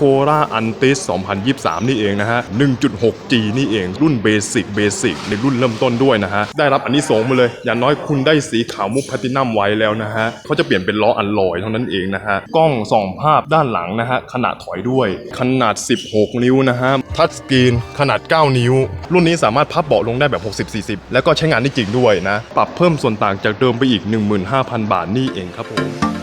โคราอันติส 2023 นี่เองนะฮะ 1.6G นี่เองรุ่นเบสิกเบสิกในรุ่นเริ่มต้นด้วยนะฮะ ได้รับอันนี้สงมาเลย อย่างน้อยคุณได้สีขาวมุกแพลตินัมไว้แล้วนะฮะเขาจะเปลี่ยนเป็นล้ออัลลอยเท่านั้นเองนะฮะ กล้องส่องภาพด้านหลังนะฮะ ขนาดถอยด้วย ขนาด 16 นิ้วนะฮะ ทัชสกรีนขนาด 9 นิ้ว รุ่นนี้สามารถพับเบาะลงได้แบบ 60-40 แล้วก็ใช้งานได้จริงด้วยนะ ปรับเพิ่มส่วนต่างจากเดิมไปอีก 15,000 บาทนี่เองครับผม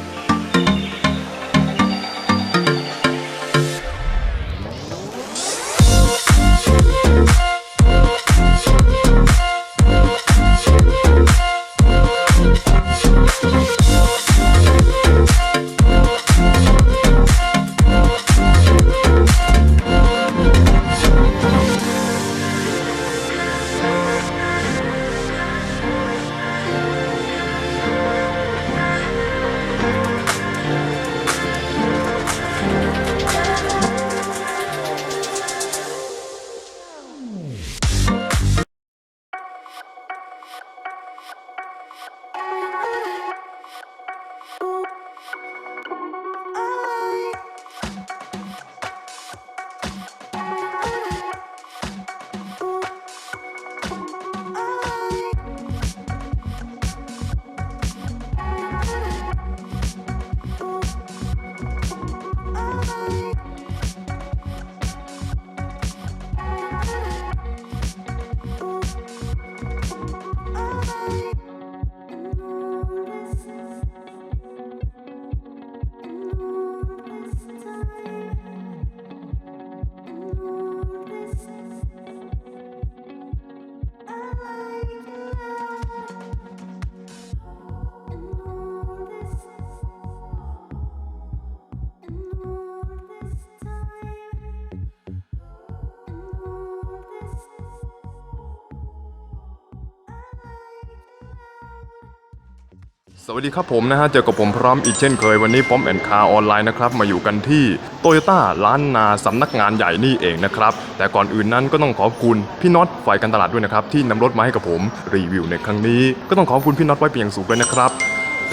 สวัสดีครับผมนะฮะ เจอกับผมพร้อมอีกเช่นเคยวันนี้พร้อมแอนคาออนไลน์นะครับ มาอยู่กันที่โตโยต้าล้านนาสำนักงานใหญ่นี่เองนะครับ แต่ก่อนอื่นนั้นก็ต้องขอบคุณพี่น็อตฝ่ายการตลาดด้วยนะครับ ที่นำรถมาให้กับผมรีวิวในครั้งนี้ ก็ต้องขอบคุณพี่น็อตไว้เป็นอย่างสูงเลยนะครับ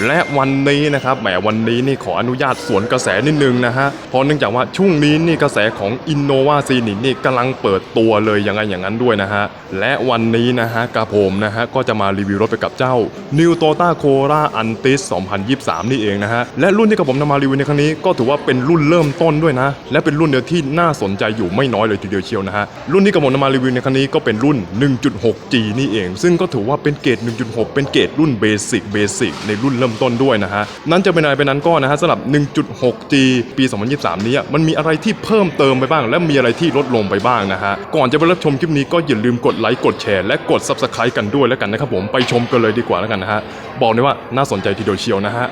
และวันนี้นะครับแหมวันนี้นี่ขออนุญาตสวนกระแสนิดนึงนะฮะเพราะเนื่องจากว่าช่วงนี้นี่กระแสของ Innova c นินี่กำลังเปิดตัวเลยยังไงอย่างนั้นด้วยนะฮะและวันนี้นะฮะกับผมนะฮะก็จะมารีวิวรถไปกับเจ้า New Toyota Corolla Altis 2023 นี่เองนะฮะและรุ่นที่กับผมนำมารีวิวในครั้งนี้ก็ถือว่าเป็นรุ่นเริ่มต้นด้วยนะ และเป็นรุ่นเดียวที่น่าสนใจอยู่ไม่น้อยเลยทีเดียวเชียวนะฮะรุ่นที่กับผมนำมารีวิวในครั้งนี้ก็เป็นรุ่น 1.6G นี่เอง ซึ่งก็ถือว่าเป็นเกรด1.6 เป็นเกรดรุ่นเบสิกเบสิกในรุ่นเริ่มต้นด้วยนะฮะนั้นจะเป็นอะไรไปนั้นก็นะฮะสำหรับ 1.6G ปี 2023 นี้มันมีอะไรที่เพิ่มเติมไปบ้าง และมีอะไรที่ลดลงไปบ้างนะฮะก่อนจะไปรับชมคลิปนี้ก็อย่าลืมกดไลค์กดแชร์และกด Subscribe กันด้วยแล้วกันนะครับผมไปชมกันเลยดีกว่าแล้วกันนะฮะบอกเลยว่าน่าสนใจทีเดียวเชียวนะฮะ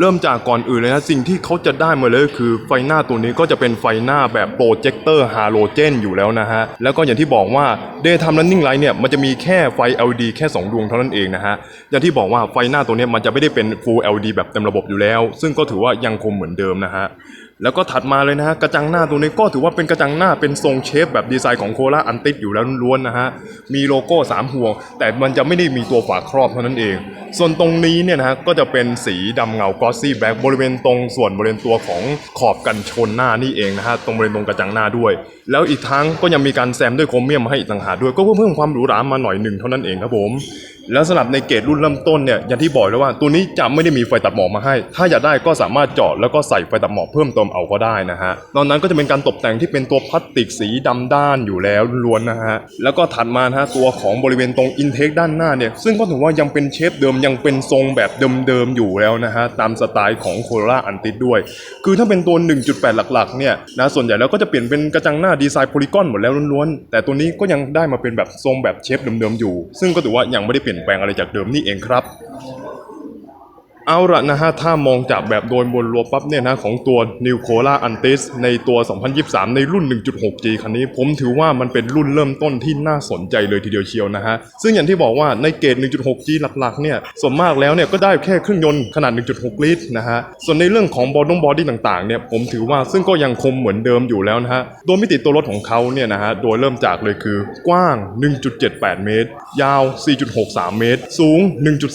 เริ่มจากก่อนอื่นเลยนะสิ่งที่เขาจะได้มาเลยก็คือไฟหน้าตัวนี้ก็จะเป็นไฟหน้าแบบโปรเจคเตอร์ฮาโลเจนอยู่แล้วนะฮะ แล้วก็อย่างที่บอกว่า Daytime Running Light เนี่ยมันจะมีแค่ไฟ LED แค่ 2 ดวงเท่านั้นเองนะฮะ อย่างที่บอกว่าไฟหน้าตัวนี้มันจะไม่ได้เป็น Full LED แบบเต็มระบบอยู่แล้ว ซึ่งก็ถือว่ายังคงเหมือนเดิมนะฮะ แล้วก็ถัดมาเลยนะฮะกระจังหน้าตัวนี้ก็ถือว่าเป็นกระจังหน้าเป็นทรงเชฟแบบดีไซน์ของโคลาอันติดอยู่แล้วล้วนๆนะฮะมีโลโก้สามห่วง แต่มันจะไม่ได้มีตัวฝาครอบเท่านั้นเอง ส่วนตรงนี้เนี่ยนะฮะก็จะเป็นสีดำเงากอสซี่แบ็กบริเวณตรงส่วนบริเวณตัวของขอบกันชนหน้านี่เองนะฮะตรงบริเวณตรงกระจังหน้าด้วยแล้วอีกทั้งก็ยังมีการแซมด้วยโครเมียมมาให้อีกต่างหากด้วย ก็เพื่อเพิ่มความหรูหรามาหน่อยหนึ่งเท่านั้นเองครับผม แล้วสำหรับในเกรดรุ่นเริ่มต้นเนี่ยอย่างที่บอกแล้วว่าตัวนี้จะไม่ได้มีไฟตัดหมอกมาให้ ถ้าอยากได้ก็สามารถเจาะแล้วก็ใส่ไฟตัดหมอกเพิ่มเติมเอาก็ได้นะฮะนอกนั้นก็จะเป็นการตกแต่งที่เป็นตัวพลาสติกสีดำด้านอยู่แล้วล้วนนะฮะแล้วก็ถัดมาฮะตัวของบริเวณตรงอินเทคด้านหน้าเนี่ยซึ่งก็ถือว่ายังเป็นเชฟเดิมยังเป็นทรงแบบเดิมๆอยู่แล้วนะฮะตามสไตล์ของโคโรล่าอันติดด้วย คือถ้าเป็นตัว 1.8 หลักๆเนี่ยนะส่วนใหญ่แล้วก็จะเปลี่ยนเป็นกระจังหน้าดีไซน์โพลีกอนหมดแล้วล้วนๆ แต่ตัวนี้ก็ยังได้มาเป็นแบบทรงแบบเชฟเดิมๆอยู่ ซึ่งก็ถือว่ายังไม่ได้เปลี่ยนแปลงอะไรจากเดิมนี่เองครับ เอาละนะฮะ ถ้ามองจากแบบโดยบนรวมปั๊บเนี่ยนะของตัว New c o l a Antis ในตัว 2023 ในรุ่น 1.6G คันนี้ ผมถือว่ามันเป็นรุ่นเริ่มต้นที่น่าสนใจเลยทีเดียวเชียวนะฮะ ซึ่งอย่างที่บอกว่าในเกรด 1.6G หลักๆ เนี่ยส่วนมากแล้วเนี่ยก็ได้แค่เครื่องยนต์ขนาด 1.6 ลิตรนะฮะ ส่วนในเรื่องของบอดี้บอดี้ต่างๆ เนี่ยผมถือว่าซึ่งก็ยังคงเหมือนเดิมอยู่แล้วนะฮะ โดยมิติตัวรถของเขาเนี่ยนะฮะ โดยเริ่มจากเลยคือกว้าง 1.78 เมตร ยาว 4.63 เมตร สูง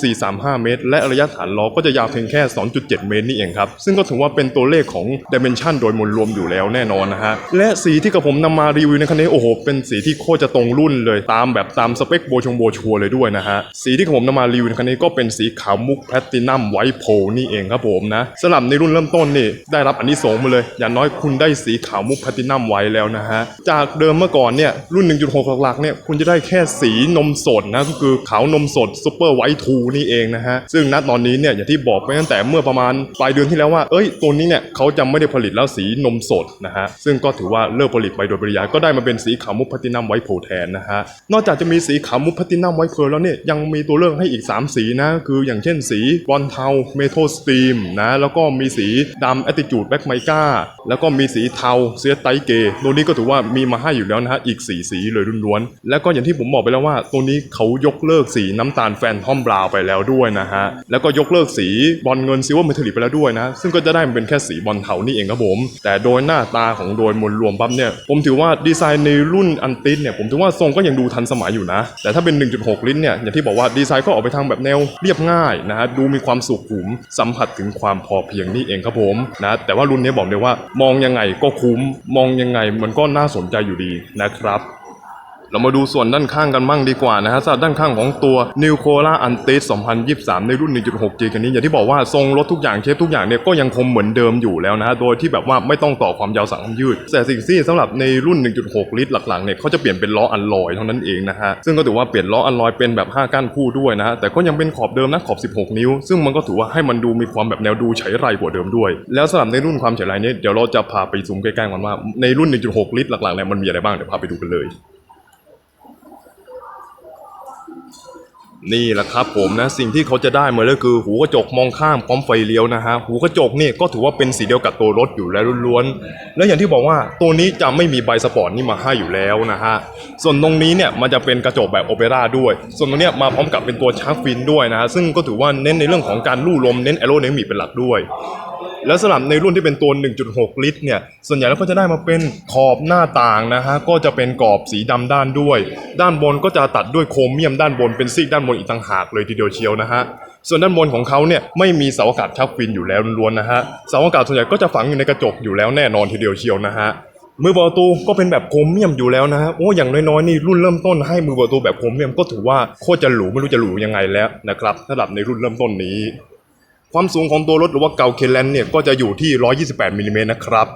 1.435 เมตร และระยะฐานล้อก็ก็จะยาวเพียงแค่ 2.7 เมตรนี่เองครับ ซึ่งก็ถือว่าเป็นตัวเลขของ Dimension โดยมวลรวมอยู่แล้วแน่นอนนะฮะ และสีที่กับผมนำมารีวิวในครั้งนี้โอ้โห เป็นสีที่โคตรจะตรงรุ่นเลยตามแบบตามสเปคโบชงโบชัวเลยด้วยนะฮะ สีที่กับผมนำมารีวิวในครั้งนี้ก็เป็นสีขาวมุกแพลตินัมไวท์โพนี่เองครับผมนะสำหรับในรุ่นเริ่มต้นนี่ได้รับอันนี้สงมาเลย อย่างน้อยคุณได้สีขาวมุกแพลตินัมไว้แล้วนะฮะ จากเดิมเมื่อก่อนเนี่ยรุ่น 1.6 หลักๆเนี่ยคุณจะได้แค่สีนมสดนะก็คือขาวนมสดซูเปอร์ไวท์ทูนี่เองนะฮะซึ่งณตอนนี้เนี่ยอย่างที่บอกไปตั้งแต่เมื่อประมาณปลายเดือนที่แล้วว่า เอ้ย ตัวนี้เนี่ยเขาจะไม่ได้ผลิตแล้วสีนมสดนะฮะ ซึ่งก็ถือว่าเลิกผลิตไปโดยปริยายก็ได้มาเป็นสีขาวมุกพลตินัมไวท์โพแทนนะฮะ นอกจากจะมีสีขาวมุกพลตินัมไวท์เพแล้วเนี่ยยังมีตัวเลือกให้อีก 3 สีนะ คืออย่างเช่นสีบอลเทาเมทัลสตรีมนะแล้วก็มีสีดำแอตติจูดแบ็กไมกาแล้วก็มีสีเทาเซียไตเกตัวนี้ก็ถือว่ามีมาให้อยู่แล้วนะฮะอีก 4 สีเลยล้วนๆแล้วก็อย่างที่ผมบอกไปแล้วว่า ตัวนี้เขายกเลิกสีน้ำตาลแฟนทอมบราวไปแล้วด้วยนะฮะแล้วก็ยกเลิกสบอลเงินซิลเวอร์เมทัลลิกไปแล้วด้วยนะ ซึ่งก็จะได้มาเป็นแค่สีบอลเทานี่เองครับผม แต่โดยหน้าตาของโดยมวลรวมปั๊บเนี่ย ผมถือว่าดีไซน์ในรุ่นอันติสเนี่ย ผมถือว่าทรงก็ยังดูทันสมัยอยู่นะ แต่ถ้าเป็น 1.6 ลิ้นเนี่ย อย่างที่บอกว่าดีไซน์ก็ออกไปทางแบบแนวเรียบง่ายนะฮะ ดูมีความสุขุม สัมผัสถึงความพอเพียงนี่เองครับผมนะ แต่ว่ารุ่นนี้บอกเลยว่ามองยังไงก็คุ้ม มองยังไงมันก็น่าสนใจอยู่ดีนะครับ เรามาดูส่วนด้านข้างกันมั่งดีกว่านะฮะสำหรับด้านข้างของตัว New Cola a n t i s 2023 ในรุ่น 1.6G กันนี้อย่างที่บอกว่าทรงรถทุกอย่างเชฟทุกอย่างเนี่ยก็ยังคงเหมือนเดิมอยู่แล้วนะฮะโดยที่แบบว่าไม่ต้องต่อความยาวสังความยืด แต่สิ่งที่สำหรับในรุ่น 1.6 ลิตรหลังๆเนี่ยเขาจะเปลี่ยนเป็นล้ออัลลอยเท่านั้นเองนะฮะซึ่งก็ถือว่าเปลี่ยนล้ออัลลอยเป็นแบบ 5 ก้านคู่ด้วยนะฮะแต่ก็ยังเป็นขอบเดิมนะขอบ 16 นิ้ว ซึ่งมันก็ถือว่าให้มันดูมีความแบบแนวดูใช้ไรกว่าเดิมด้วย แล้วสำหรับในรุ่นความใช้ไรเนี่ยเดี๋ยวเราจะพาไปซูมใกล้ๆกันว่าในรุ่น 1.6 ลิตรหลักๆเนี่ยมันมีอะไรบ้างเดี๋ยวพาไปดูกันเลย นี่แหละครับผมนะสิ่งที่เขาจะได้มาเลยคือ หูกระจกมองข้ามพร้อมไฟเลี้ยวนะฮะหูกระจกนี่ก็ถือว่าเป็นสีเดียวกับตัวรถอยู่แล้วล้วนๆและอย่างที่บอกว่าตัวนี้จะไม่มีใบสปอร์ตนี่มาให้อยู่แล้วนะฮะส่วนตรงนี้เนี่ยมันจะเป็นกระจกแบบโอเปร่าด้วย ส่วนตรงเนี้ยมาพร้อมกับเป็นตัวชาร์กฟินด้วยนะฮะซึ่งก็ถือว่าเน้นในเรื่องของการลู่ลมเน้นแอโรเนามิกเป็นหลักด้วย แล้วสำหรับในรุ่นที่เป็นตัว 1.6 ลิตรเนี่ย ส่วนใหญ่แล้วก็จะได้มาเป็นขอบหน้าต่างนะฮะ ก็จะเป็นกรอบสีดำด้านด้วย ด้านบนก็จะตัดด้วยโครเมียมด้านบนเป็นซีกด้านบนอีกต่างหากเลยทีเดียวเชียวนะฮะ ส่วนด้านบนของเขาเนี่ยไม่มีเสาอากาศชักฟินอยู่แล้วล้วนนะฮะ เสาอากาศส่วนใหญ่ก็จะฝังอยู่ในกระจกอยู่แล้วแน่นอนทีเดียวเชียวนะฮะ มือประตูก็เป็นแบบโครเมียมอยู่แล้วนะฮะ โอ้ อย่างน้อยๆนี่รุ่นเริ่มต้นให้มือประตูแบบโครเมียมก็ถือว่าโคตรจะหรูไม่รู้จะหรูยังไงแล้วนะครับสำหรับในรุ่นเริ่มต้นนี้ ความสูงของตัวรถหรือว่าเกาเคแลนเนี่ยก็จะอยู่ที่ 128มิลลิเมตรนะครับ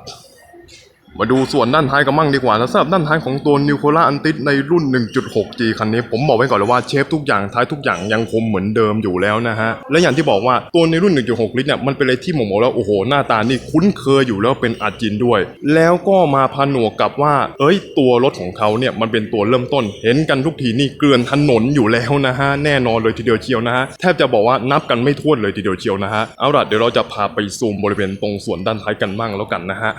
มาดูส่วนด้านท้ายกันมั่งดีกว่านะสำหรับด้านท้ายของตัวนิวโคล่าอันติสในรุ่น 1.6G คันนี้ ผมบอกไว้ก่อนเลยว่าเชฟทุกอย่างท้ายทุกอย่างยังคงเหมือนเดิมอยู่แล้วนะฮะ และอย่างที่บอกว่าตัวในรุ่น 1.6 ลิตรเนี่ยมันเป็นอะไรที่ผมบอกแล้ว โอ้โห หน้าตานี่คุ้นเคยอยู่แล้วเป็นอาจินด้วย แล้วก็มาผนวกกับว่า เอ้ย ตัวรถของเขาเนี่ยมันเป็นตัวเริ่มต้น เห็นกันทุกทีนี่เกลื่อนถนนอยู่แล้วนะฮะแน่นอนเลยทีเดียวเชียวนะฮะแทบจะบอกว่านับกันไม่ถ้วนเลยทีเดียวเชียวนะฮะเอาล่ะเดี๋ยวเราจะพาไปซูมบริเวณตรงส่วนด้านท้ายกันบ้างแล้วกันนะฮะ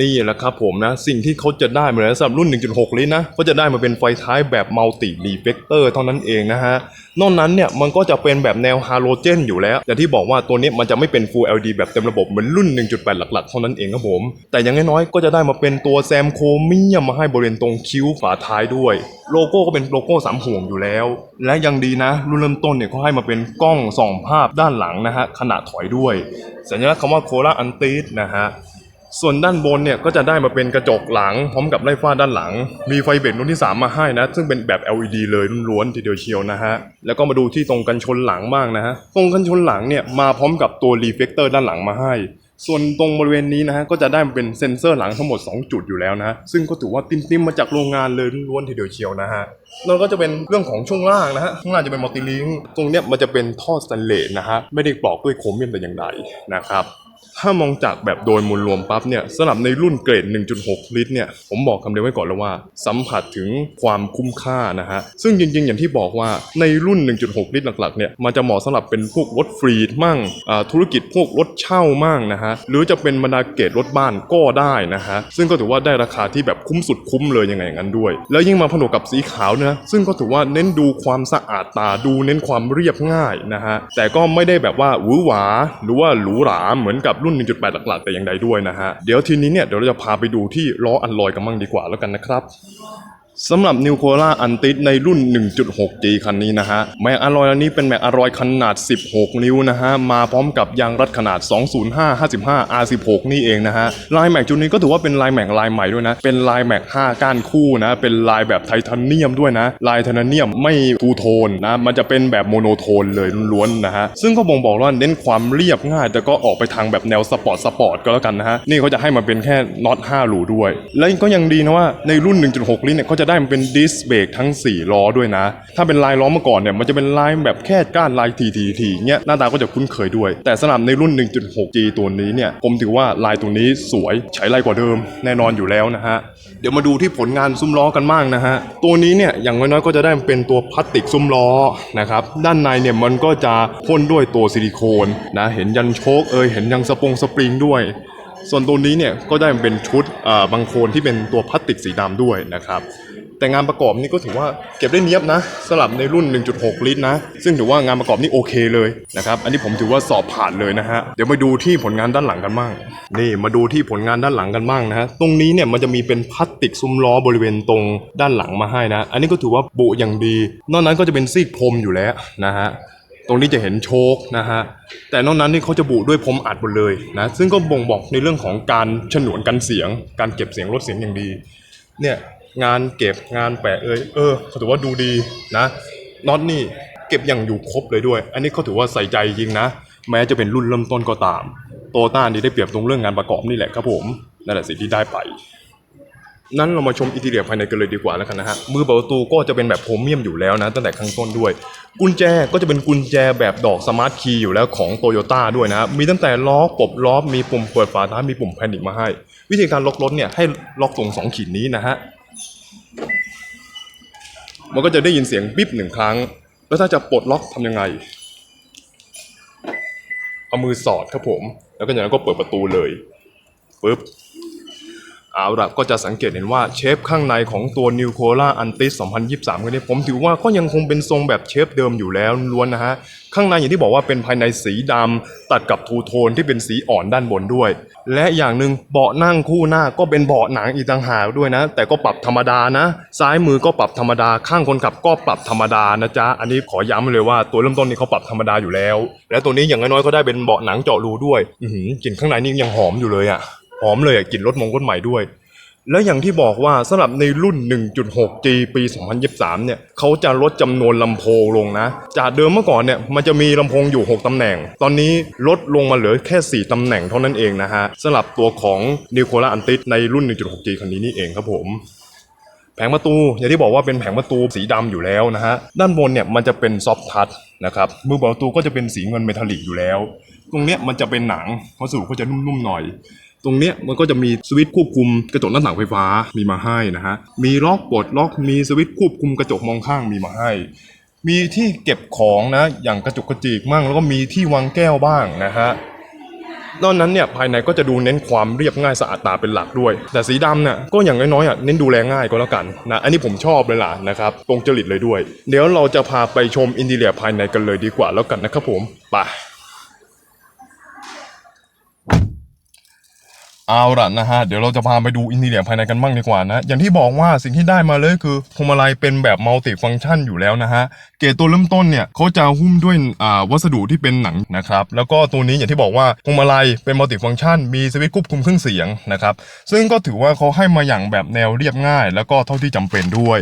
นี่แหละครับผมนะ สิ่งที่เขาจะได้มาแล้วสำหรับรุ่น 1.6 ลิตรนะก็จะได้มาเป็นไฟท้ายแบบมัลติรีเฟกเตอร์เท่านั้นเองนะฮะ นอกนั้นเนี่ยมันก็จะเป็นแบบแนวฮาโลเจนอยู่แล้ว อย่างที่บอกว่าตัวนี้มันจะไม่เป็น Full LED แบบเต็มระบบเหมือนรุ่น 1.8 หลักๆ เท่านั้นเองครับผม แต่อย่างน้อยๆก็จะได้มาเป็นตัวแซมโครเมียมมาให้บริเวณตรงคิ้วฝาท้ายด้วย โลโก้ก็เป็นโลโก้สามห่วงอยู่แล้ว และยังดีนะ รุ่นเริ่มต้นเนี่ยเขาให้มาเป็นกล้องส่องภาพด้านหลังนะฮะขณะถอยด้วย สัญลักษณ์คำว่าโคลาอันติสนะฮะ ส่วนด้านบนเนี่ยก็จะได้มาเป็นกระจกหลัง พร้อมกับไล่ฟ้าด้านหลัง มีไฟเบรกรุ่นที่ 3 มาให้นะ ซึ่งเป็นแบบ LED เลยล้วนๆทีเดียวเชียวนะฮะ แล้วก็มาดูที่ตรงกันชนหลังบ้างนะฮะ ตรงกันชนหลังเนี่ยมาพร้อมกับตัวรีเฟกเตอร์ด้านหลังมาให้ ส่วนตรงบริเวณนี้นะฮะก็จะได้เป็นเซ็นเซอร์หลังทั้งหมด 2 จุดอยู่แล้วนะ ซึ่งก็ถือว่าติ้มๆมาจากโรงงานเลยล้วนๆทีเดียวเชียวนะฮะแล้วก็จะเป็นเรื่องของช่วงล่างนะฮะ ข้างล่างจะเป็นมัลติลิงตรงเนี้ยมันจะเป็นท่อสแตนเลสนะฮะ ไม่ได้ปลอกด้วยโครเมียมแต่อย่างใดนะครับ ถ้ามองจากแบบโดยมวลรวมปั๊บเนี่ยสำหรับในรุ่นเกรด 1.6 ลิตรเนี่ยผมบอกคำเดียวไว้ก่อนแล้วว่า สัมผัสถึงความคุ้มค่านะฮะ ซึ่งจริงๆ อย่างที่บอกว่าในรุ่น 1.6 ลิตรหลักๆเนี่ยมันจะเหมาะสำหรับเป็นพวกรถฟรีดมั่งธุรกิจพวกรถเช่ามั่งนะฮะ หรือจะเป็นบรรดาเกรดรถบ้านก็ได้นะฮะ ซึ่งก็ถือว่าได้ราคาที่แบบคุ้มสุดคุ้มเลยยังไงอย่างนั้นด้วย แล้วยิ่งมาผนวกกับสีขาวเนะซึ่งก็ถือว่าเน้นดูความสะอาดตาดูเน้นความเรียบง่ายนะฮะแต่ก็ไม่ได้แบบว่าหวือหวาหรือว่าหรูหราเหมือนกับรุ่น 1.8 หลักๆ แต่อย่างใดด้วยนะฮะ เดี๋ยวทีนี้เนี่ยเดี๋ยวเราจะพาไปดูที่ล้ออันลอยกันมั่งดีกว่าแล้วกันนะครับ สำหรับ New Corolla Antis ในรุ่น 1.6G คันนี้นะฮะ แม็กอลอยอันนี้เป็นแม็กอลอยขนาด 16 นิ้วนะฮะ มาพร้อมกับยางรัดขนาด 205 55 R16 นี่เองนะฮะ ลายแม็กจุดนี้ก็ถือว่าเป็นลายแม็กลายใหม่ด้วยนะ เป็นลายแม็ก 5 ก้านคู่นะ เป็นลายแบบไทเทเนียมด้วยนะ ลายไทเทเนียมไม่ทูโทนนะ มันจะเป็นแบบโมโนโทนเลยล้วนๆนะฮะ ซึ่งก็บ่งบอกว่าเน้นความเรียบง่าย แต่ก็ออกไปทางแบบแนวสปอร์ตสปอร์ตก็แล้วกันนะฮะ นี่เขาจะให้มาเป็นแค่น็อต5หลูด้วย และก็ยังดีนะว่าในรุ่น 1.6 ลิตรเนี่ยเขาจะได้มันเป็นดิสเบรกทั้ง 4 ล้อด้วยนะ ถ้าเป็นลายล้อเมื่อก่อนเนี่ยมันจะเป็นลายแบบแค่ก้านลายทีทีทีเงี้ยหน้าตาก็จะคุ้นเคยด้วย แต่สำหรับในรุ่น 1.6G ตัวนี้เนี่ยผมถือว่าลายตัวนี้สวยใช้ไรกว่าเดิมแน่นอนอยู่แล้วนะฮะเดี๋ยวมาดูที่ผลงานซุ้มล้อกันบ้างนะฮะตัวนี้เนี่ยอย่างน้อยๆก็จะได้เป็นตัวพลาสติกซุ้มล้อนะครับด้านในเนี่ยมันก็จะพ่นด้วยตัวซิลิโคนนะเห็นยันโชคเอยเห็นยังสปงสปริงด้วยส่วนตัวนี้เนี่ยก็ได้เป็นชุดบางโคนที่เป็นตัวพลาสติกสีดำด้วยนะครับ แต่งานประกอบนี่ก็ถือว่าเก็บได้เนียบนะสลับในรุ่น 1.6 ลิตรนะ ซึ่งถือว่างานประกอบนี่โอเคเลยนะครับอันนี้ผมถือว่าสอบผ่านเลยนะฮะเดี๋ยวมาดูที่ผลงานด้านหลังกันบ้างนี่มาดูที่ผลงานด้านหลังกันบ้างนะฮะตรงนี้เนี่ยมันจะมีเป็นพลาสติกซุ้มล้อบริเวณตรงด้านหลังมาให้นะ อันนี้ก็ถือว่าบุอย่างดี นอกนั้นก็จะเป็นซีกพรมอยู่แล้วนะฮะตรงนี้จะเห็นโชคนะฮะ แต่นอกนั้นนี่เขาจะบุด้วยพรมอัดหมดเลยนะ ซึ่งก็บ่งบอกในเรื่องของการฉนวนกันเสียง การเก็บเสียงลดเสียงอย่างดี เนี่ย งานเก็บงานแปะเอยเออเขาถือว่าดูดีนะน็อตนี่เก็บอย่างอยู่ครบเลยด้วย อันนี้เขาถือว่าใส่ใจจริงนะ แม้จะเป็นรุ่นเริ่มต้นก็ตาม โตต้านี่ได้เปรียบตรงเรื่องงานประกอบนี่แหละครับผมนั่นแหละสิ่งที่ได้ไปนั้นเรามาชมอินทีเรียภายในกันเลยดีกว่าแล้วกันนะฮะ มือเปิดประตูก็จะเป็นแบบโพรเมียมอยู่แล้วนะ ตั้งแต่ข้างต้นด้วย กุญแจก็จะเป็นกุญแจแบบดอกสมาร์ทคีย์อยู่แล้วของโตโยต้าด้วยนะ มีตั้งแต่ล้อกปลบล้อกมีปุ่มเปิดฝาท้ายมีปุ่มแพนิคมาให้ วิธีการล็อกรถเนี่ยให้ล็อกตรงสองขีดนี้นะฮะ มันก็จะได้ยินเสียงบิ๊บหนึ่งครั้ง แล้วถ้าจะปลดล็อกทำยังไง เอามือสอดครับผม แล้วก็อย่างนั้นก็เปิดประตูเลยปึ๊บ เอาละก็จะสังเกตเห็นว่าเชฟข้างในของตัว New Cola Antis 2023กันนี้ผมถือว่าก็ยังคงเป็นทรงแบบเชฟเดิมอยู่แล้วล้วนนะฮะ ข้างในอย่างที่บอกว่าเป็นภายในสีดำตัดกับทูโทนที่เป็นสีอ่อนด้านบนด้วย และอย่างหนึ่งเบาะนั่งคู่หน้าก็เป็นเบาะหนังอีกต่างหากด้วยนะ แต่ก็ปรับธรรมดานะ ซ้ายมือก็ปรับธรรมดาข้างคนขับก็ปรับธรรมดานะจ๊ะอันนี้ขอย้ำเลยว่าตัวเริ่มต้นนี้เขาปรับธรรมดาอยู่แล้ว และตัวนี้อย่างน้อยๆก็ได้เป็นเบาะหนังเจาะรูด้วย อือหือกลิ่นข้างในนี่ยังหอมอยู่เลยอะ หอมเลยอะกลิ่นรถมงรถใหม่ด้วย และอย่างที่บอกว่าสำหรับในรุ่น 1.6G ปี 2023 เนี่ยเขาจะลดจำนวนลำโพงลงนะ จากเดิมเมื่อก่อนเนี่ยมันจะมีลำโพงอยู่ 6ตำแหน่ง ตอนนี้ลดลงมาเหลือแค่ 4ตำแหน่งเท่านั้นเองนะฮะสำหรับตัวของ n e w c o l a Antis ในรุ่น 1.6G คันนี้นี่เองครับผมแผงประตูอย่างที่บอกว่าเป็นแผงประตูสีดำอยู่แล้วนะฮะด้านบนเนี่ยมันจะเป็นซอฟทัชนะครับมือเปิดประตูก็จะเป็นสีเงินเมทัลลิกอยู่แล้ว ตรงเนี้ยมันจะเป็นหนังวัสดุก็จะนุ่มๆหน่อย ตรงเนี้ยมันก็จะมีสวิตช์ควบคุมกระจกหน้าต่างไฟฟ้ามีมาให้นะฮะ มีล็อกปลดล็อกมีสวิตช์ควบคุมกระจกมองข้างมีมาให้ มีที่เก็บของนะ อย่างกระจกกระจิกมั่งแล้วก็มีที่วางแก้วบ้างนะฮะนอกนั้นเนี่ยภายในก็จะดูเน้นความเรียบง่ายสะอาดตาเป็นหลักด้วย แต่สีดำเนี่ยก็อย่างน้อยๆอะเน้นดูแลง่ายก็แล้วกันนะอันนี้ผมชอบเลยล่ะนะครับตรงจริตเลยด้วย เดี๋ยวเราจะพาไปชมอินเรียภายในกันเลยดีกว่าแล้วกันนะครับผมไป เอาละนะฮะ เดี๋ยวเราจะพาไปดูอินทีเรียภายในกันบ้างดีกว่านะ อย่างที่บอกว่าสิ่งที่ได้มาเลยคือพวงมาลัยเป็นแบบมัลติฟังก์ชันอยู่แล้วนะฮะ เกรดตัวเริ่มต้นเนี่ยเขาจะหุ้มด้วยอ่าวัสดุที่เป็นหนังนะครับ แล้วก็ตัวนี้อย่างที่บอกว่าพวงมาลัยเป็นมัลติฟังก์ชัน มีสวิตช์ควบคุมเครื่องเสียงนะครับ ซึ่งก็ถือว่าเขาให้มาอย่างแบบแนวเรียบง่าย แล้วก็เท่าที่จำเป็นด้วย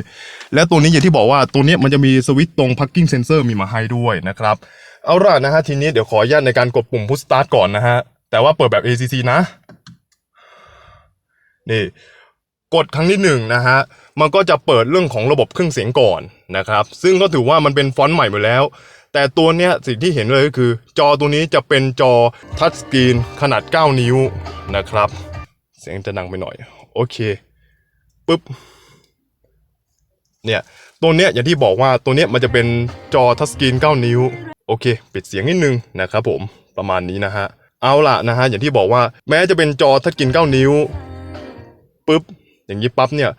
และตัวนี้อย่างที่บอกว่าตัวเนี้ยมันจะมีสวิตช์ตรง parking sensor มีมาให้ด้วยนะครับเอาล่ะนะฮะทีนี้เดี๋ยวขออนุญาตในการกดปุ่ม push start ก่อนนะฮะแต่ว่าเปิดแบบ ACC นะ นี่กดครั้งที่หนึ่งนะฮะมันก็จะเปิดเรื่องของระบบเครื่องเสียงก่อนนะครับ ซึ่งก็ถือว่ามันเป็นฟอนต์ใหม่หมดแล้ว แต่ตัวเนี้ยสิ่งที่เห็นเลยก็คือ จอตัวนี้จะเป็นจอทัชสกรีนขนาด 9 นิ้วนะครับ เสียงจะดังไปหน่อย โอเคปึ๊บเนี่ยตัวเนี้ยอย่างที่บอกว่าตัวเนี้ยมันจะเป็นจอทัชสกรีน 9 นิ้ว โอเค ปิดเสียงนิดนึงนะครับผมประมาณนี้นะฮะเอาล่ะนะฮะอย่างที่บอกว่าแม้จะเป็นจอทัชสกรีน 9 นิ้ว ปุ๊บอย่างนี้ปั๊บเนี่ย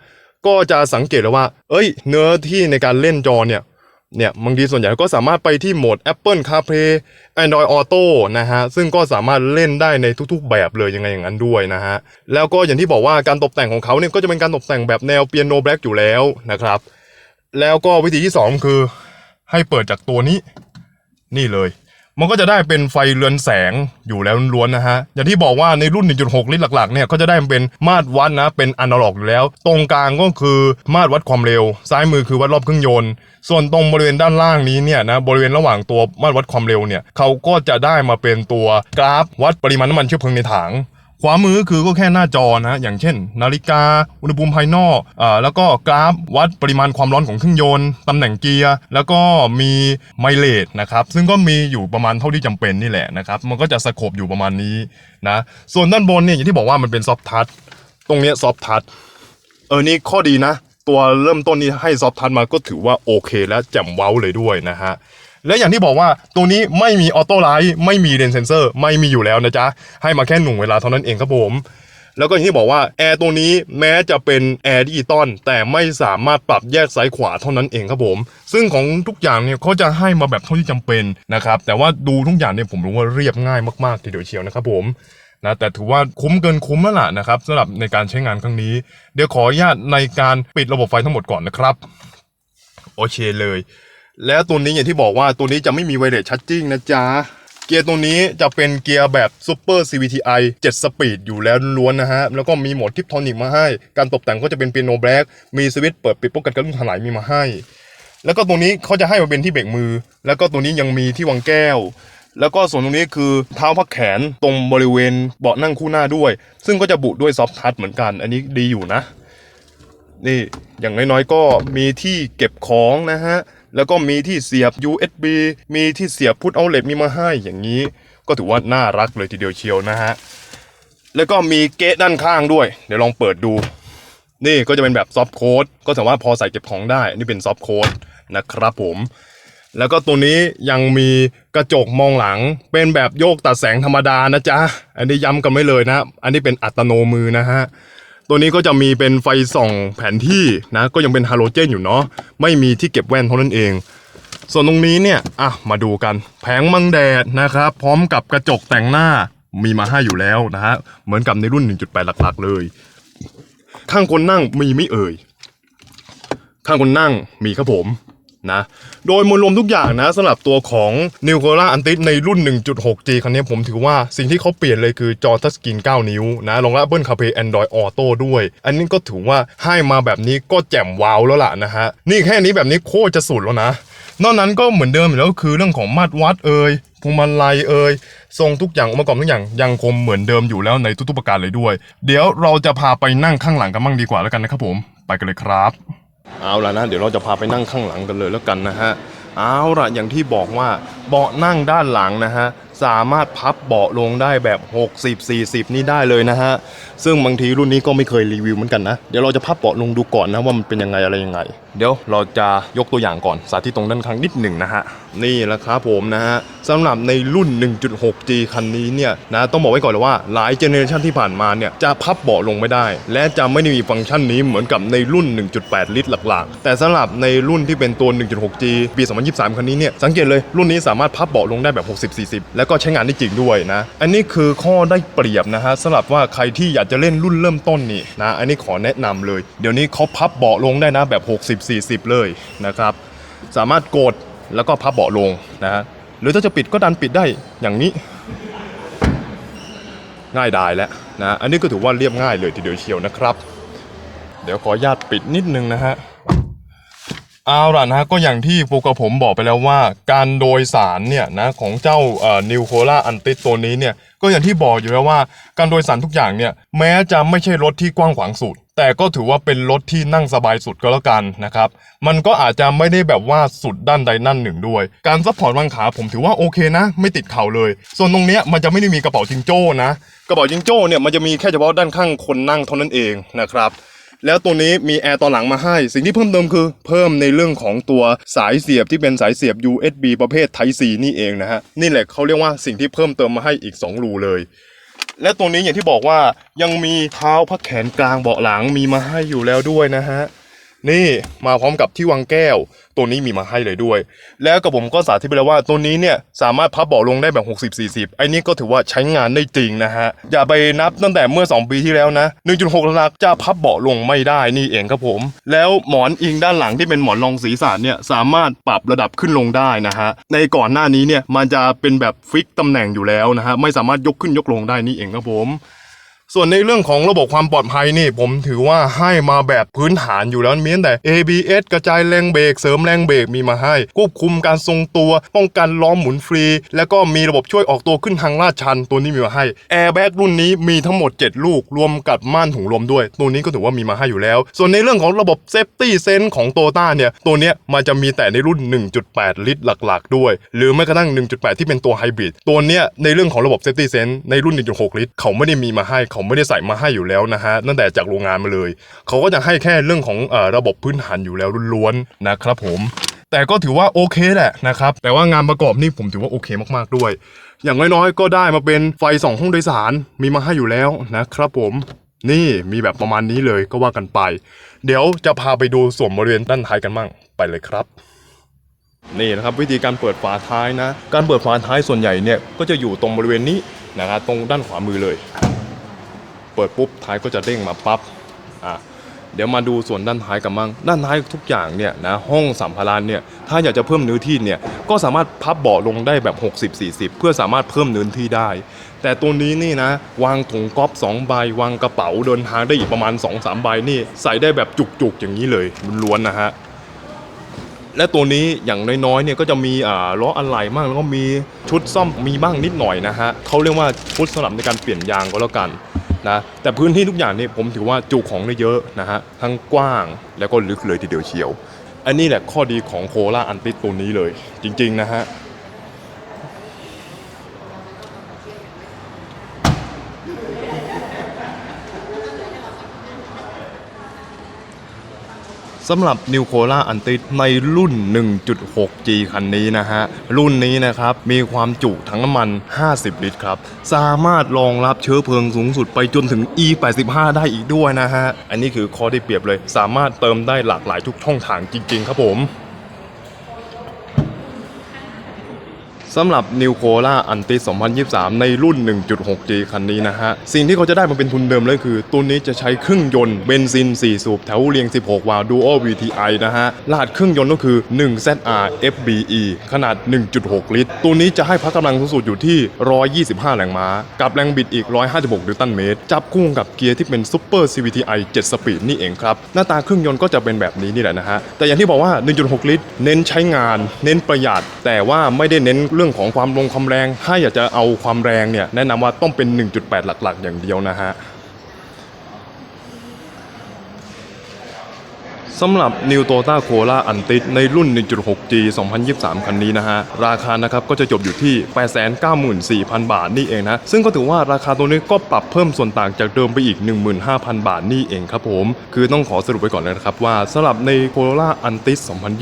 ก็จะสังเกตแล้วว่า เอ้ย เนื้อที่ในการเล่นจอเนี่ยเนี่ยบางทีส่วนใหญ่ก็สามารถไปที่โหมด Apple CarPlay Android Auto นะฮะ ซึ่งก็สามารถเล่นได้ในทุกๆ แบบเลยยังไงอย่างนั้นด้วยนะฮะ แล้วก็อย่างที่บอกว่าการตกแต่งของเขาเนี่ยก็จะเป็นการตกแต่งแบบแนวเปียโนแบล็กอยู่แล้วนะครับ แล้วก็วิธีที่ 2 คือให้เปิดจากตัวนี้ นี่เลย มันก็จะได้เป็นไฟเรือนแสงอยู่แล้วล้วนนะฮะ อย่างที่บอกว่าในรุ่น 1.6 ลิตรหลักๆ เนี่ย ก็จะได้เป็นมาตรวัดนะ เป็นอนาล็อกอยู่แล้ว ตรงกลางก็คือมาตรวัดความเร็ว ซ้ายมือคือวัดรอบเครื่องยนต์ ส่วนตรงบริเวณด้านล่างนี้เนี่ยนะ บริเวณระหว่างตัวมาตรวัดความเร็วเนี่ย เขาก็จะได้มาเป็นตัวกราฟวัดปริมาณน้ำมันเชื้อเพลิงในถัง ขวามือคือก็แค่หน้าจอนะ อย่างเช่น นาฬิกา อุณหภูมิภายนอกอ่าแล้วก็กราฟวัดปริมาณความร้อนของเครื่องยนต์ตำแหน่งเกียร์ แล้วก็มีไมเลจนะครับ ซึ่งก็มีอยู่ประมาณเท่าที่จำเป็นนี่แหละนะครับ มันก็จะสโคบอยู่ประมาณนี้นะ ส่วนด้านบนเนี่ยอย่างที่บอกว่ามันเป็นซอฟทัช ตรงเนี้ยซอฟทัช เออ นี่ข้อดีนะ ตัวเริ่มต้นนี้ให้ซอฟทัชมาก็ถือว่าโอเค และแจ่มเว้าเลยด้วยนะฮะ และอย่างที่บอกว่าตัวนี้ไม่มีออโต้ไลท์ไม่มีเลนเซนเซอร์ไม่มีอยู่แล้วนะจ๊ะ ให้มาแค่หนุ่งเวลาเท่านั้นเองครับผม แล้วก็อย่างที่บอกว่าแอร์ตัวนี้แม้จะเป็นแอร์ดิจิตอลแต่ไม่สามารถปรับแยกซ้ายขวาเท่านั้นเองครับผม ซึ่งของทุกอย่างเนี่ยเขาจะให้มาแบบเท่าที่จำเป็นนะครับ แต่ว่าดูทุกอย่างเนี่ยผมรู้ว่าเรียบง่ายมากๆทีเดียวเชียวนะครับผมนะแต่ถือว่าคุ้มเกินคุ้มแล้วล่ะนะครับสำหรับในการใช้งานครั้งนี้ เดี๋ยวขออนุญาตในการปิดระบบไฟทั้งหมดก่อนนะครับ โอเคเลย แล้วตัวนี้อย่างที่บอกว่าตัวนี้จะไม่มีไวเลสชัดจิ้งนะจ๊ะเกียร์ตัวนี้จะเป็นเกียร์แบบ Super CVTi 7 สปีดอยู่แล้วล้วนนะฮะ แล้วก็มีโหมดทิปทอนิกมาให้ การตกแต่งก็จะเป็นเปียโนแบล็กมีสวิตช์เปิดปิดป้องกันกระลุ่มถลายมีมาให้ แล้วก็ตรงนี้เขาจะให้มาเป็นที่เบรกมือ แล้วก็ตัวนี้ยังมีที่วางแก้ว แล้วก็ส่วนตรงนี้คือเท้าพักแขนตรงบริเวณเบาะนั่งคู่หน้าด้วย ซึ่งก็จะบุด้วยซอฟทัชเหมือนกัน อันนี้ดีอยู่นะ นี่อย่างน้อยๆก็มีที่เก็บของนะฮะ แล้วก็มีที่เสียบ USB มีที่เสียบพุทเอาเล็ตมีมาให้อย่างนี้ ก็ถือว่าน่ารักเลยทีเดียวเชียวนะฮะ แล้วก็มีเกะด้านข้างด้วย เดี๋ยวลองเปิดดู นี่ก็จะเป็นแบบซอฟต์โค้ดก็สามารถพอใส่เก็บของได้ นี่เป็นซอฟต์โค้ดนะครับผมแล้วก็ตัวนี้ยังมีกระจกมองหลัง เป็นแบบโยกตัดแสงธรรมดานะจ๊ะ อันนี้ย้ำกันไว้เลยนะ อันนี้เป็นอัตโนมือนะฮะ ตัวนี้ก็จะมีเป็นไฟส่องแผนที่นะ ก็ยังเป็นฮาโลเจนอยู่เนาะไม่มีที่เก็บแว่นเท่านั้นเอง ส่วนตรงนี้เนี่ยอะมาดูกัน แผงมังแดดนะครับ พร้อมกับกระจกแต่งหน้ามีมาให้อยู่แล้วนะฮะเหมือนกับในรุ่น 1.8 หลักๆ เลย ข้างคนนั่งมีไม่เอ่ย ข้างคนนั่งมีครับผม นะโดยมวลรวมทุกอย่างนะสำหรับตัวของ n e w c o l a a n t i s ในรุ่น 1.6G คันนี้ผมถือว่าสิ่งที่เขาเปลี่ยนเลยคือจอทัชสกรีน 9 นิ้วนะรองรับ Apple CarPlay Android Auto ด้วย อันนี้ก็ถือว่าให้มาแบบนี้ก็แจ่มว้าวแล้วล่ะนะฮะ นี่แค่นี้แบบนี้โคตรจะสุดแล้วนะ นอกนั้นก็เหมือนเดิมอยู่แล้วคือเรื่องของมาตรวัดเอ่ยพวงมาลัยเอ่ยทรงทุกอย่างองค์ประกอบทุกอย่างยังคงเหมือนเดิมอยู่แล้วในทุกๆประการเลยด้วย เดี๋ยวเราจะพาไปนั่งข้างหลังกันบ้างดีกว่าแล้วกันนะครับผม ไปกันเลยครับ เอาละนะ เดี๋ยวเราจะพาไปนั่งข้างหลังกันเลยแล้วกันนะฮะ เอาละอย่างที่บอกว่าเบาะนั่งด้านหลังนะฮะ สามารถพับเบาะลงได้แบบ 60 40 นี่ได้เลยนะฮะ ซึ่งบางทีรุ่นนี้ก็ไม่เคยรีวิวเหมือนกันนะ เดี๋ยวเราจะพับเบาะลงดูก่อนนะว่ามันเป็นยังไงอะไรยังไง เดี๋ยวเราจะยกตัวอย่างก่อนสาธิตตรงด้านข้างนิดหนึ่งนะฮะ นี่แหละครับผมนะฮะสำหรับในรุ่น 1.6G คันนี้เนี่ยนะต้องบอกไว้ก่อนเลยว่าหลายเจเนอเรชันที่ผ่านมาเนี่ยจะพับเบาะลงไม่ได้ และจะไม่ได้มีฟังก์ชันนี้เหมือนกับในรุ่น 1.8 ลิตรหลักๆ แต่สำหรับในรุ่นที่เป็นตัว 1.6G ปี 2023 คันนี้เนี่ยสังเกตเลยรุ่นนี้สามารถพับเบาะลงได้แบบ 60-40 แล้วก็ใช้งานได้จริงด้วยนะ อันนี้คือข้อได้เปรียบนะฮะสำหรับว่าใครที่อยากจะเล่นรุ่นเริ่มต้นนี่นะอันนี้ขอแนะนำเลย เดี๋ยวนี้เขาพับเบาะลงได้นะแบบ 60-40 เลยนะครับสามารถกดแล้วก็พับเบาะลงนะฮะหรือถ้าจะปิดก็ดันปิดได้อย่างนี้ ง่ายดายแล้วนะอันนี้ก็ถือว่าเรียบง่ายเลยทีเดียวเชียวนะครับ เดี๋ยวขออนุญาตปิดนิดนึงนะฮะ เอาล่ะนะฮะก็อย่างที่พวกกับผมบอกไปแล้วว่า การโดยสารเนี่ยนะของเจ้านิวโคล่าอันติตัวนี้เนี่ยก็อย่างที่บอกอยู่แล้วว่า การโดยสารทุกอย่างเนี่ยแม้จะไม่ใช่รถที่กว้างขวางสุด แต่ก็ถือว่าเป็นรถที่นั่งสบายสุดก็แล้วกันนะครับมันก็อาจจะไม่ได้แบบว่าสุดด้านใดด้านหนึ่งด้วย การซัพพอร์ตวางขาผมถือว่าโอเคนะ ไม่ติดเข่าเลย ส่วนตรงเนี้ยมันจะไม่ได้มีกระเป๋าจิงโจ้นะกระเป๋าจิงโจ้เนี่ยมันจะมีแค่เฉพาะด้านข้างคนนั่งเท่านั้นเองนะครับ แล้วตัวนี้มีแอร์ตอนหลังมาให้ สิ่งที่เพิ่มเติมคือ เพิ่มในเรื่องของตัวสายเสียบที่เป็นสายเสียบ USB ประเภท Type C นี่เองนะฮะนี่แหละเขาเรียกว่าสิ่งที่เพิ่มเติมมาให้อีก 2 รูเลย และตัวนี้อย่างที่บอกว่ายังมีเท้าพักแขนกลางเบาะหลังมีมาให้อยู่แล้วด้วยนะฮะ นี่มาพร้อมกับที่วางแก้ว ตัวนี้มีมาให้เลยด้วย แล้วกับผมก็สาธิตไปแล้วว่าตัวนี้เนี่ยสามารถพับเบาะลงได้แบบ 60-40ไอ้นี่ก็ถือว่าใช้งานได้จริงนะฮะ อย่าไปนับตั้งแต่เมื่อ 2 ปีที่แล้วนะ 1.6หลักจะพับเบาะลงไม่ได้นี่เองครับผม แล้วหมอนอิงด้านหลังที่เป็นหมอนรองศีรษะเนี่ยสามารถปรับระดับขึ้นลงได้นะฮะ ในก่อนหน้านี้เนี่ยมันจะเป็นแบบฟิกตำแหน่งอยู่แล้วนะฮะไม่สามารถยกขึ้นยกลงได้นี่เองครับผม ส่วนในเรื่องของระบบความปลอดภัยนี่ผมถือว่าให้มาแบบพื้นฐานอยู่แล้วมีตั้งแต่ ABS กระจายแรงเบรกเสริมแรงเบรกมีมาให้ ควบคุมการทรงตัว ป้องกันล้อหมุนฟรี แล้วก็มีระบบช่วยออกตัวขึ้นทางลาดชัน ตัวนี้มีมาให้แอร์แบ็กรุ่นนี้มีทั้งหมด 7 ลูกรวมกับม่านถุงลมด้วย ตัวนี้ก็ถือว่ามีมาให้อยู่แล้ว ส่วนในเรื่องของระบบเซฟตี้เซนของโตต้าเนี่ยตัวเนี้ยมันจะมีแต่ในรุ่น 1.8 ลิตรหลักๆ ด้วย หรือแม้กระทั่ง 1.8 ที่เป็นตัวไฮบริดตัวเนี้ยในเรื่องของระบบเซฟตี้เซนในรุ่น 1.6 ลิตรเขาไม่ได้มีมาให้เขาไม่ได้ใส่มาให้อยู่แล้วนะฮะตั้งแต่จากโรงงานมาเลย เขาก็จะให้แค่เรื่องของเอ่อระบบพื้นฐานอยู่แล้วล้วนๆนะครับผมแต่ก็ถือว่าโอเคแหละนะครับ แต่ว่างานประกอบนี่ผมถือว่าโอเคมากๆด้วย อย่างน้อยๆ ก็ได้มาเป็นไฟสองห้องโดยสารมีมาให้อยู่แล้วนะครับผมนี่มีแบบประมาณนี้เลยก็ว่ากันไป เดี๋ยวจะพาไปดูส่วนบริเวณด้านท้ายกันมั่งไปเลยครับ นี่นะครับวิธีการเปิดฝาท้ายนะ การเปิดฝาท้ายส่วนใหญ่เนี่ยก็จะอยู่ตรงบริเวณนี้นะครับตรงด้านขวามือเลย เปิดปุ๊บท้ายก็จะเด้งมาปั๊บอะเดี๋ยวมาดูส่วนด้านท้ายกันมั่งด้านท้ายทุกอย่างเนี่ยนะห้องสัมภาระเนี่ยถ้าอยากจะเพิ่มเนื้อที่เนี่ยก็สามารถพับเบาะลงได้แบบ 60-40 เพื่อสามารถเพิ่มเนื้อที่ได้ แต่ตัวนี้นี่นะ วางถุงก๊อฟ2ใบวางกระเป๋าเดินทางได้อีกประมาณ 2-3 ใบนี่ใส่ได้แบบจุกๆ อย่างนี้เลยล้วนนะฮะและตัวนี้อย่างน้อยๆเนี่ยก็จะมีอ่าล้ออะไหล่บ้างแล้วก็มีชุดซ่อมมีบ้างนิดหน่อยนะฮะเขาเรียกว่าชุดสำหรับในการเปลี่ยนยางก็แล้วกัน นะแต่พื้นที่ทุกอย่างนี่ผมถือว่าจุของได้เยอะนะฮะทั้งกว้างแล้วก็ลึกเลยทีเดียวเชียว อันนี้แหละข้อดีของโคลาอันติสตัวนี้เลย จริงๆนะฮะ สำหรับ New c o l a a n t i s ในรุ่น 1.6G คันนี้นะฮะ รุ่นนี้นะครับ มีความจุถังน้ำมัน 50 ลิตรครับ สามารถรองรับเชื้อเพลิงสูงสุดไปจนถึง E85 ได้อีกด้วยนะฮะ อันนี้คือข้อได้เปรียบเลย สามารถเติมได้หลากหลายทุกช่องทางจริง ๆ ครับผม สำหรับ New c o l a a n t i 2023 ในรุ่น 1.6G คันนี้นะฮะ สิ่งที่เขาจะได้มาเป็นทุนเดิมเลยคือ ตัวนี้จะใช้เครื่องยนต์เบนซิน 4 สูบแถวเรียง 16 วาล์ว Dual VTI นะฮะ รหัสเครื่องยนต์ก็คือ 1ZR FBE ขนาด 1.6 ลิตร ตัวนี้จะให้พละกำลังสูงสุดอยู่ที่ 125 แรงม้า กับแรงบิดอีก 156 นิวตันเมตร จับคู่กับเกียร์ที่เป็น Super CVTi 7 สปีดนี่เองครับ หน้าตาเครื่องยนต์ก็จะเป็นแบบนี้นี่แหละนะฮะ แต่อย่างที่บอกว่า 1.6 ลิตร เน้นใช้งาน เน้นประหยัด แต่ว่าไม่ได้เน้นเรื่องของความลงความแรง ถ้าอยากจะเอาความแรงเนี่ยแนะนำว่าต้องเป็น 1.8 หลัก ๆ อย่างเดียวนะฮะ สำหรับ New Toyota Corolla Antis ในรุ่น 1.6G 2023 คันนี้นะฮะ ราคานะครับก็จะจบอยู่ที่ 894,000 บาทนี่เองนะ ซึ่งก็ถือว่าราคาตัวนี้ก็ปรับเพิ่มส่วนต่างจากเดิมไปอีก 15,000 บาทนี่เองครับผม คือต้องขอสรุปไปก่อนเลยนะครับว่าสำหรับใน Corolla Antis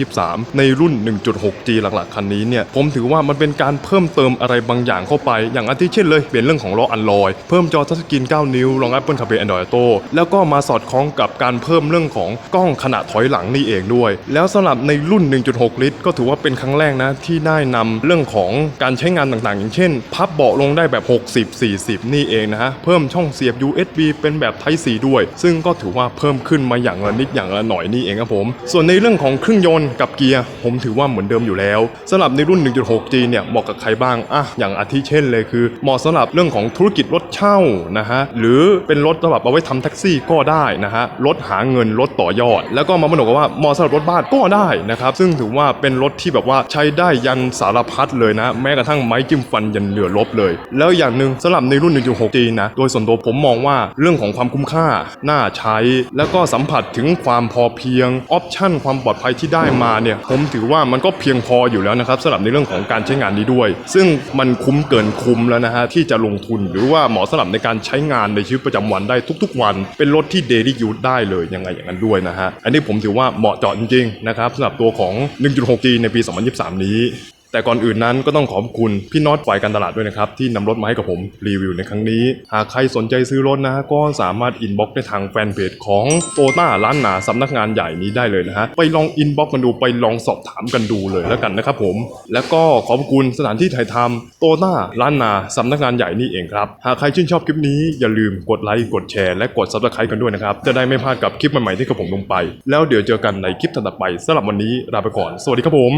2023 ในรุ่น 1.6G หลักๆ คันนี้เนี่ย ผมถือว่ามันเป็นการเพิ่มเติมอะไรบางอย่างเข้าไป อย่างอาทิเช่นเลย เปลี่ยนเรื่องของล้ออันลอย เพิ่มจอทัชสกรีน 9 นิ้วรอง Apple CarPlay Android Auto แล้วก็มาสอดคล้องกับการเพิ่มเรื่องของกล้องขนาดถอยหลังนี่เองด้วย แล้วสำหรับในรุ่น 1.6 ลิตร ก็ถือว่าเป็นครั้งแรกนะที่ได้นำเรื่องของการใช้งานต่างๆ อย่างเช่น พับเบาะลงได้แบบ 60 40 นี่เองนะฮะ เพิ่มช่องเสียบ USB เป็นแบบ Type C ด้วย ซึ่งก็ถือว่าเพิ่มขึ้นมาอย่างละนิดอย่างละหน่อยนี่เองครับผม ส่วนในเรื่องของเครื่องยนต์กับเกียร์ผมถือว่าเหมือนเดิมอยู่แล้วสำหรับในรุ่น 1.6G เนี่ยเหมาะกับใครบ้างอะอย่างอาทิเช่นเลยคือเหมาะสำหรับเรื่องของธุรกิจรถเช่านะฮะหรือเป็นรถสำหรับเอาไว้ทำแท็กซี่ก็ได้นะฮะรถหาเงินรถต่อยอด แล้วก็มาบนกับว่ามาะสำหรับรถบ้านก็ได้นะครับ ซึ่งถือว่าเป็นรถที่แบบว่าใช้ได้ยันสารพัดเลยนะ แม้กระทั่งไม้จิ้มฟันยันเหลือลบเลย แล้วอย่างหนึ่งสำหรับในรุ่น 1.6G นะโดยส่วนตัวผมมองว่าเรื่องของความคุ้มค่าน่าใช้ แล้วก็สัมผัสถึงความพอเพียงออปชั่นความปลอดภัยที่ได้มาเนี่ยผมถือว่ามันก็เพียงพออยู่แล้วนะครับสำหรับในเรื่องของการใช้งานนี้ด้วย ซึ่งมันคุ้มเกินคุ้มแล้วนะฮะที่จะลงทุนหรือว่าเหมาะสำหรับในการใช้งานในชีวิตประจำวันได้ทุก ๆ วัน เป็นรถที่เดลี่ยูได้เลยยังไงอย่างนั้นด้วยนะฮะอันนี้ผมถือว่าเหมาะเจาะจริงๆนะครับสำหรับตัวของ 1.6G ในปี 2023 นี้ แต่ก่อนอื่นนั้นก็ต้องขอบคุณพี่น็อตฝ่ายการตลาดด้วยนะครับ ที่นำรถมาให้กับผมรีวิวในครั้งนี้ หากใครสนใจซื้อรถนะฮะก็สามารถอินบ็อกได้ทางแฟนเพจของโตต้าล้านนาสำนักงานใหญ่นี้ได้เลยนะฮะไปลองอินบ็อกกันดูไปลองสอบถามกันดูเลยแล้วกันนะครับผม แล้วก็ขอบคุณสถานที่ถ่ายทำโตต้าล้านนาสำนักงานใหญ่นี่เองครับหากใครชื่นชอบคลิปนี้อย่าลืมกดไลค์กดแชร์และกด subscribe กันด้วยนะครับจะได้ไม่พลาดกับคลิปใหม่ๆที่กับผมลงไป แล้วเดี๋ยวเจอกันในคลิปถัดไปสำหรับวันนี้ลาไปก่อน สวัสดีครับผม